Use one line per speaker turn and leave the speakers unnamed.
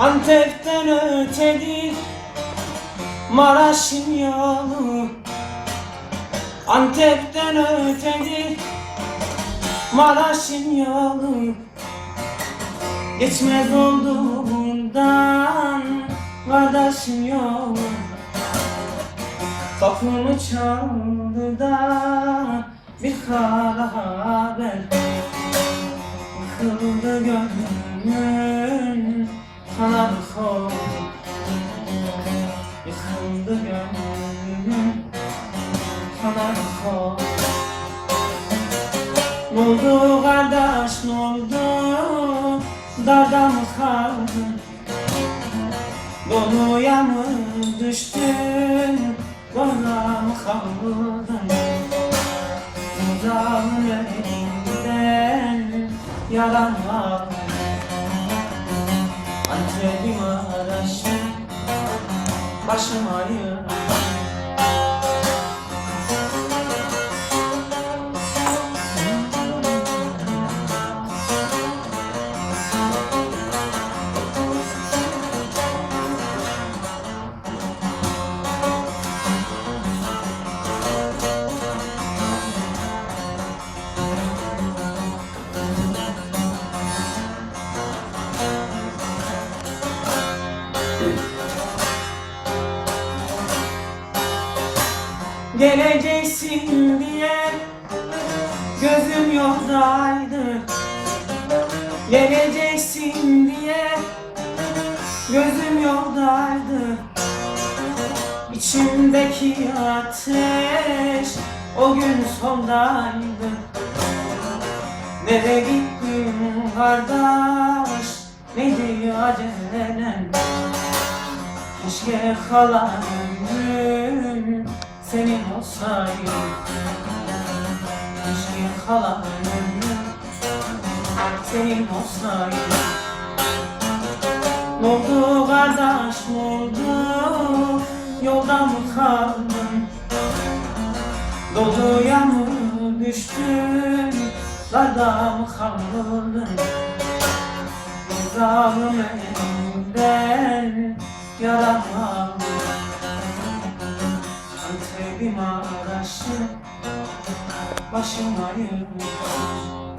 Antep'ten ötedir Maraş'ın yolu Antep'ten ötedir Maraş'ın yolu Geçmez oldu bundan Kardeşin yolu Kapımı çaldı da Bir kara haber. Yıkıldı gönlümün Kanar kol Yıkıldı gönlümün Kanar kol Ne oldu kardeş ne oldu? Darda mı kaldın? Doluya mı düştün Bana mı kaldın? Uzağın elinden Yalan var Antep'im araşım Başım ağrıyor Geleceksin diye Gözüm yoldaydı Geleceksin diye Gözüm yoldaydı İçimdeki ateş O gün sondaydı. Nereye gittin kardeş? Neydi acelen Keşke kalan ömrüm senin olsaydı Keşke kalan ömrüm senin olsaydı Ne oldu kardeş oldu Yolda mı kaldın? Doluya mı düştün Darda mı kaldın? Zalim elinden yaralandım Antep'im araşı Başım ağrıyor